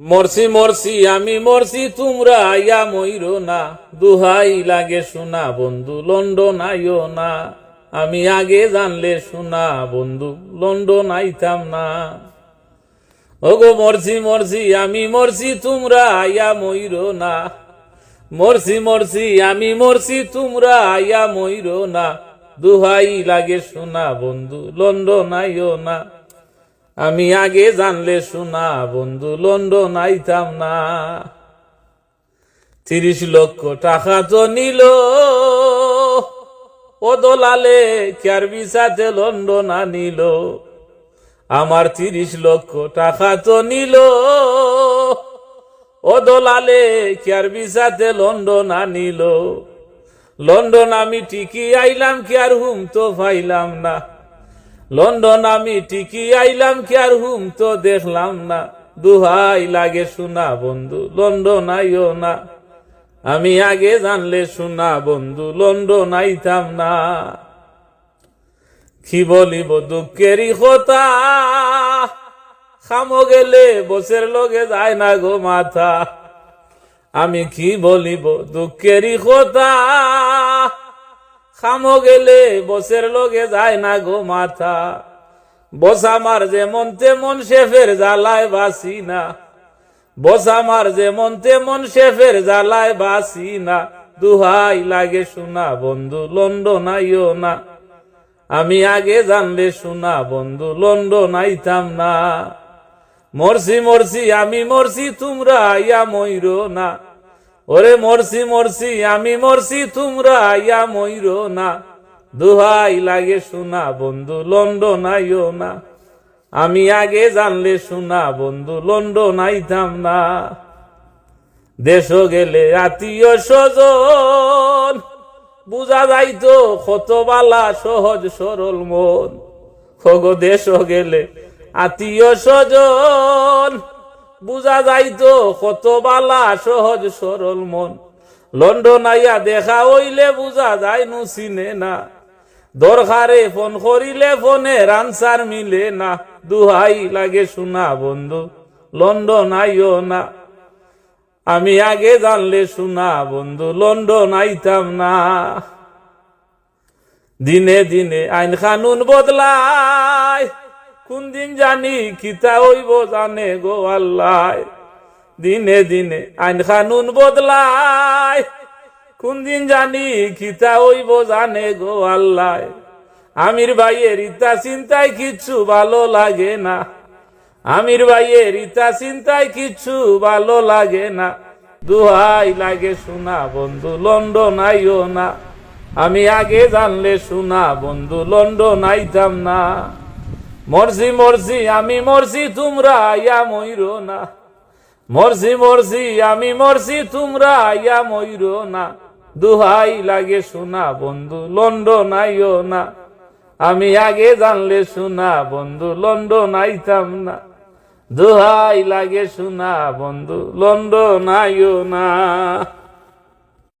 মরছি মরছি, আমি মরছি, তোমরা আইয়া মইরো না। দুহাই লাগে শোনা বন্ধু লন্ডন আইও না। আমি আগে জানলে শোনা বন্ধু লন্ডন আইতাম না। ওগো মরছি মরছি, আমি মরছি, তোমরা আইয়া মইরো না। মরছি মরছি, আমি মরছি, তোমরা আইয়া মইরো না। দুহাই লাগে শোনা বন্ধু লন্ডন আইও না। আমি আগে জানলে শোনা, বন্ধু লন্ডন আইতাম না। তিরিশ লক্ষ টাকা তো নিল। ও দোলালে কার বিসাতে লন্ডন আনিল। আমার তিরিশ লক্ষ টাকা তো নিল। ও দোলালে কার বিসাতে লন্ডন আনিল। লন্ডন আমি টিকি আইলাম, কি আর হুম তো পাইলাম না। লন্ডন আমি টিকি আইলাম কি আর হুম তো দেখলাম না। দুহাই লাগে শোনা বন্ধু, লন্ডন আইও না। আমি আগে জানলে শোনা বন্ধু, লন্ডন আইতাম না। কি বলিব দুঃখেরই কথা? খামো গেলে বসের লগে যায় না গো মাথা। আমি কি বলিব দুঃখেরই কথা? খামো গেলে বসের লগে যায় না গো মাথা। বস আমার যেমন তেমন শেফের জ্বালায় বাসি না। বস আমার যেমন তেমন শেফের জ্বালায় বাসি না। দুহাই লাগে শোনা বন্ধু লন্ডন আইও না। আমি আগে জানলে শোনা বন্ধু লন্ডন আইতাম না। মরছি মরছি, আমি মরছি, তোমরা আইয়া ময়ূর না। ওরে মরছি মরছি, আমি মরছি, তোমরা আইয়া ময়ূর না। দুহাই লাগে শোনা বন্ধু লন্ডন আইও না। আমি আগে জানলে শোনা বন্ধু লন্ডন আইতাম না। দেশ গেলে আত্মীয় স্বজন, বুঝা যাইতো কত বালা সহজ সরল মন। খগো দেশ গেলে আত্মীয় স্বজন বুঝা যাইতো কত বালা সহজ সরল মন। লন্ডন আইয়া দেখা হইলে বুঝা যায় নু চিনে না। দরকারে ফোন করিলে ফোনে আনসার মিলে না। দুহাই লাগে শোনা বন্ধু, লন্ডন আইও না। আমি আগে জানলে শোনা বন্ধু, লন্ডন আইতাম না। দিনে দিনে আইন কানুন বদলায়। কোন দিন জানি কিতা হইব জানে গো আল্লাহ। দিনে দিনে আইন কানুন বদলায়। কোন দিন জানি কিতা হইব জানে গো আল্লাহ। আমির ভাইয়ের ইতা চিন্তায় কিচ্ছু ভালো লাগে না। আমির ভাইয়ের ইতা চিন্তায় কিচ্ছু ভালো লাগে না। দুহাই লাগে শোনা বন্ধু লন্ডন আইও না। আমি আগে জানলে শোনা বন্ধু লন্ডন আইতাম না। মরছি মরছি আমি মরছি তোমরা আইয়া ময়ূর না। মরছি মরছি আমি মরছি তোমরা আইয়া ময়ূর না। দুহাই লাগে শোনা বন্ধু লন্ডন আইও না। আমি আগে জানলে শোনা বন্ধু লন্ডন আইতাম না। দুহাই লাগে শোনা বন্ধু লন্ডন আইও না।